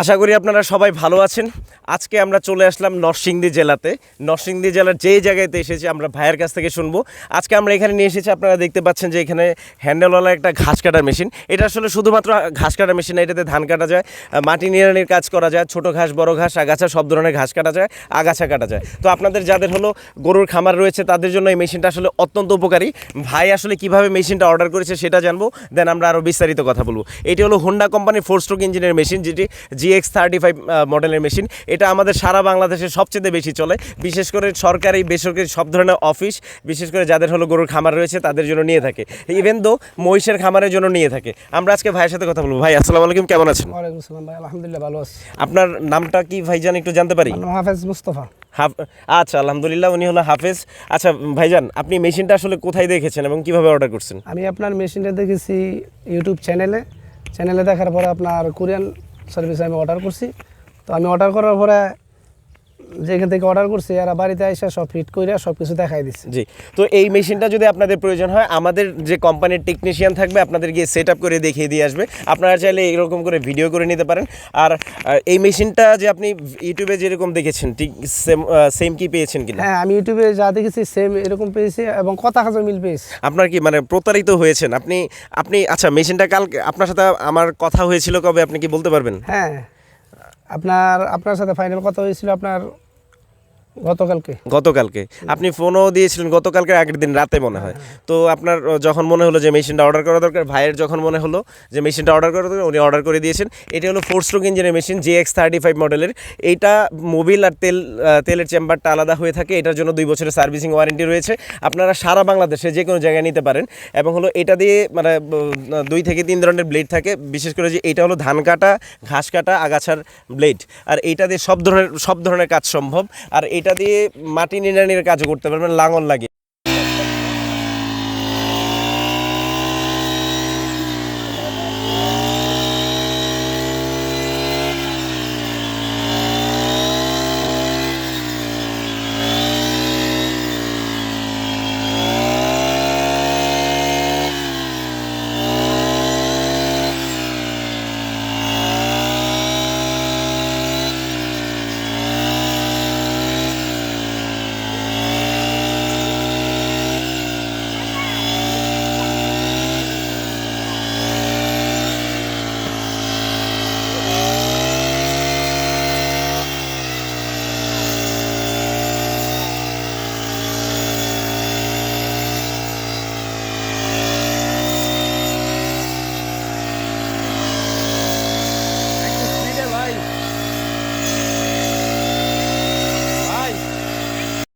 আশা করি আপনারা সবাই ভালো আছেন। আজকে আমরা চলে আসলাম নরসিংদী জেলাতে। নরসিংদী জেলার যেই জায়গাতে এসেছি আমরা ভাইয়ের কাছ থেকে শুনব। আজকে আমরা এখানে নিয়ে এসেছি, আপনারা দেখতে পাচ্ছেন যে এখানে হ্যান্ডেলওয়ালা একটা ঘাস কাটার মেশিন। এটা আসলে শুধুমাত্র ঘাস কাটার মেশিন না, এটাতে ধান কাটা যায় মাটি নিড়ানির কাজ করা যায়, ছোট ঘাস, বড় ঘাস, আগাছা, সব ধরনের ঘাস কাটা যায়, আগাছা কাটা যায়। তো আপনাদের যাদের হলো গরুর খামার রয়েছে, তাদের জন্য এই মেশিনটা আসলে অত্যন্ত উপকারী। ভাই আসলে কীভাবে মেশিনটা অর্ডার করেছে সেটা জানব, দেন আমরা আরও বিস্তারিত কথা বলব। এটি হলো হোন্ডা কোম্পানির ফোর স্ট্রোক ইঞ্জিনের মেশিন, যেটি জিএক্স থার্টি ফাইভ মডেলের মেশিন এটা আমাদের সারা বাংলাদেশে সবচেয়ে বেশি চলে। বিশেষ করে সরকারি বেসরকারি সব ধরনের অফিস বিশেষ করে যাদের হলো গরুর খামার রয়েছে তাদের জন্য নিয়ে থাকে। ইভেন দো মহিষের খামারের জন্য নিয়ে থাকে। আমরা আজকে ভাইয়ের সাথে কথা বলব। ভাই আসসালামু আলাইকুম কেমন আছেন? ভাই আলহামদুলিল্লাহ ভালো আছি। আপনার নামটা কি ভাইজান একটু জানতে পারি? হাফেজ মুস্তফা। হাফ আচ্ছা আলহামদুলিল্লাহ উনি হলো হাফেজ। আচ্ছা ভাইজান আপনি মেশিনটা আসলে কোথায় দেখেছেন এবং কীভাবে অর্ডার করছেন? আমি আপনার মেশিনটা দেখেছি ইউটিউব চ্যানেলে চ্যানেলে দেখার পরে আপনার কোরিয়ান সার্ভিস আমি অর্ডার করছি। তো আমি অর্ডার করার পরে যেখান থেকে অর্ডার করছি এরা বাড়িতে এসে সব ফিট করে সব কিছু দেখাই দিচ্ছে জি তো এই মেশিনটা যদি আপনাদের প্রয়োজন হয় আমাদের যে কোম্পানির টেকনিশিয়ান থাকবে আপনাদের গিয়ে সেট আপ করে দেখিয়ে দিয়ে আসবে। আপনারা চাইলে এরকম করে ভিডিও করে নিতে পারেন। আর এই মেশিনটা যে আপনি ইউটিউবে যেরকম দেখেছেন ঠিক সেম সেম কি পেয়েছেন কিনা? হ্যাঁ আমি ইউটিউবে যা দেখেছি সেম এরকম পেয়েছি এবং কথা হাজার মিল পেয়েছি। আপনার কি মানে প্রতারিত হয়েছেন? আপনি আপনি আচ্ছা মেশিনটা কালকে আপনার সাথে আমার কথা হয়েছিল কবে আপনি কি বলতে পারবেন? হ্যাঁ আপনার আপনার সাথে ফাইনাল কথা হয়েছিল আপনার? গতকালকে। গতকালকে। আপনি ফোনও দিয়েছিলেন গতকালকে আগের দিন রাতে মনে হয়। তো আপনার যখন মনে হলো যে মেশিনটা অর্ডার করা দরকার, ভাইয়ের যখন মনে হলো যে মেশিনটা অর্ডার করা দরকার, উনি অর্ডার করে দিয়েছেন। এটা হলো ফোর স্ট্রোক ইঞ্জিনের machine J X thirty five মডেলের এইটা মোবিল আর তেল তেলের চেম্বারটা আলাদা হয়ে থাকে। এটার জন্য দুই বছরের সার্ভিসিং ওয়ারেন্টি রয়েছে। আপনারা সারা বাংলাদেশে যে কোনো জায়গায় নিতে পারেন। এবং হলো এটা দিয়ে মানে দুই থেকে তিন ধরনের ব্লেড থাকে। বিশেষ করে যে এটা হলো ধান কাটা, ঘাস কাটা, আগাছার ব্লেড আর এইটা দিয়ে সব ধরনের সব ধরনের কাজ সম্ভব। আর এটা দিয়ে মাটি নিড়ানির কাজ করতে পারবেন লাঙল লাগিয়ে।